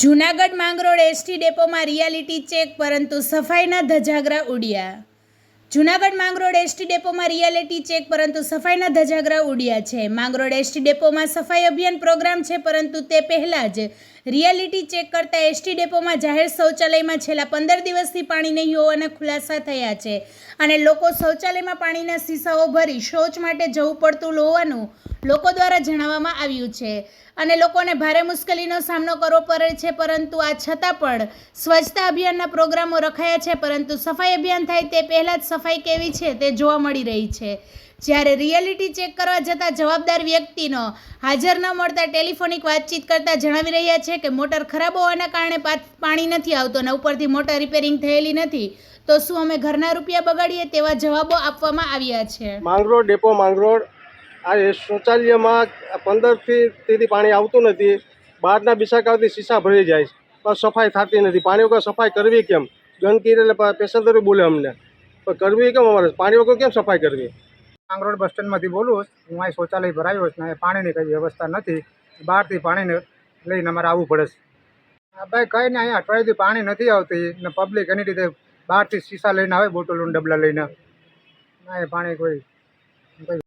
Junagadh Mangrol ST ડેપોમાં reality check, પરંતુ સફાઈના ધજાગરા ઉડ્યા. જૂનાગઢ માંગરોળ એસટી ડેપોમાં રિયાલિટી ચેક, પરંતુ સફાઈના ધજાગરા ઉડ્યા છે. માંગરોળ એસટી ડેપોમાં સફાઈ અભિયાન પ્રોગ્રામ છે, પરંતુ તે પહેલાં જ રિયાલિટી ચેક કરતા એસટી ડેપોમાં જાહેર શૌચાલયમાં છેલ્લા પંદર દિવસથી પાણી નહીં હોવાના ખુલાસા થયા છે. અને લોકો શૌચાલયમાં પાણીના સીસાઓ ભરી શૌચ માટે જવું પડતું હોવાનું લોકો દ્વારા જણાવવામાં આવ્યું છે. અને લોકોને ભારે મુશ્કેલીનો સામનો કરવો પડે છે, પરંતુ આ છતાં પણ સ્વચ્છતા અભિયાનના પ્રોગ્રામો રખાયા છે, પરંતુ સફાઈ અભિયાન થાય તે પહેલાં જ સફાઈ કેવી છે તે જોવા મળી રહી છે. જ્યારે રિયાલિટી ચેક કરવા જતાં જવાબદાર વ્યક્તિનો હાજર ન મળતા ટેલિફોનિક વાતચીત કરતાં જણાવી રહ્યા છે કે મોટર ખરાબ હોવાના કારણે પાણી નથી આવતું અને ઉપરથી મોટર રિપેરિંગ થયેલી નથી, તો શું અમે ઘરના રૂપિયા બગાડીએ તેવા જવાબો આપવામાં આવ્યા છે? માંગરોળ ડેપો માંગરોળ આ શૌચાલયમાં પંદરથી તેથી પાણી આવતું નથી. બહારના બિસાકાવથી સીસા ભરી જાય પણ સફાઈ થતી નથી. પાણી વગર સફાઈ કરવી કેમ? ગંદકી એટલે પેસેન્જરો બોલે અમને. પણ કરવી કેમ અમારે? પાણી વગર કેમ સફાઈ કરવી? માંગરોળ બસ સ્ટેન્ડમાંથી બોલું હું અહીં શૌચાલય આવ્યો છું અહીં પાણીની કંઈ વ્યવસ્થા નથી. બહારથી પાણીને લઈને અમારે આવવું પડે છે. ભાઈ કંઈ નહીં, અહીંયા અઠવાડિયેથી પાણી નથી આવતી ને પબ્લિક એની રીતે બહારથી શીશા લઈને આવે બોટલોને ડબલા લઈને. ના, એ પાણી કોઈ